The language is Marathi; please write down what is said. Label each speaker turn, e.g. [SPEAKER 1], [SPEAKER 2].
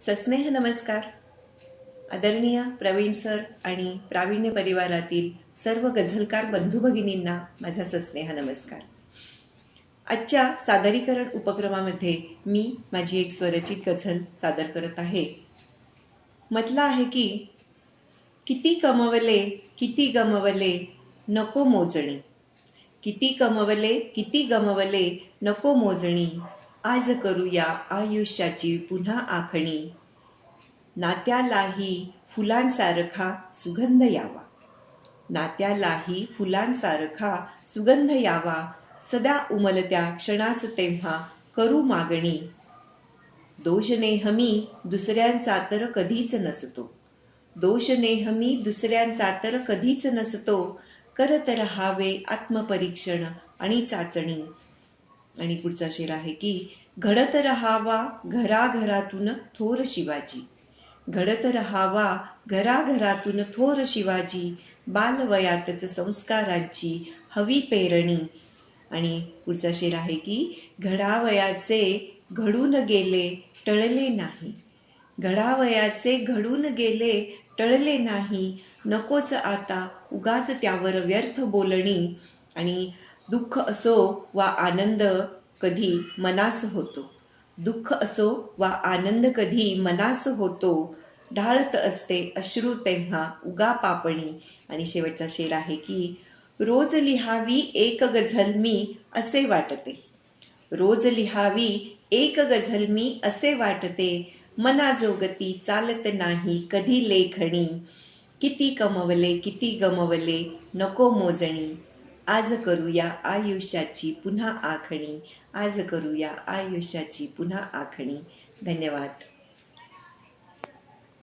[SPEAKER 1] सस्नेह नमस्कार. आदरणीय प्रवीण सर आणि प्रावीण्य परिवारातील सर्व गझलकार बंधू भगिनींना माझा सस्नेह नमस्कार. आजच्या सादरीकरण उपक्रमामध्ये मी माझी एक स्वरचित गझल सादर करत आहे. म्हटलं आहे की किती कमवले किती गमवले नको मोजणी. किती कमवले किती गमवले नको मोजणी. आज करूया आयुष्याची पुन्हा आखणी. नात्यालाही फुलांसारखा सुगंध यावा. नात्यालाही फुलांसारखा सुगंध यावा. सदा उमलत्या क्षणास तेव्हा करू मागणी. दोष नेहमी दुसऱ्यांचा तर कधीच नसतो. दोष नेहमी दुसऱ्यांचा तर कधीच नसतो. करत राहावे आत्मपरीक्षण आणि चाचणी. आणि पुढचा शेर आहे की घडत रहावा घराघरातून थोर शिवाजी. घडत रहावा घराघरातून थोर शिवाजी. बालवयातच संस्कारांची हवी पेरणी. आणि पुढचा शेर आहे की घडावयाचे घडून गेले टळले नाही. घडावयाचे घडून गेले टळले नाही. नकोच आता उगाच त्यावर व्यर्थ बोलणी. आणि दुःख असो वा आनंद कधी मनास होतो. दुःख असो वा आनंद कधी मनास होतो. ढाळत असते अश्रू तेव्हा उगा पापणी. आणि शेवटचा शेर आहे की रोज लिहावी एक गझल मी असे वाटते. रोज लिहावी एक गझल मी असे वाटते. मनाजोगती चालत नाही कधी लेखणी. किती कमवले किती गमवले नको मोजणी. आज करूया आयुष्याची पुन्हा आखणी. आज करूया आयुष्याची पुन्हा आखणी. धन्यवाद.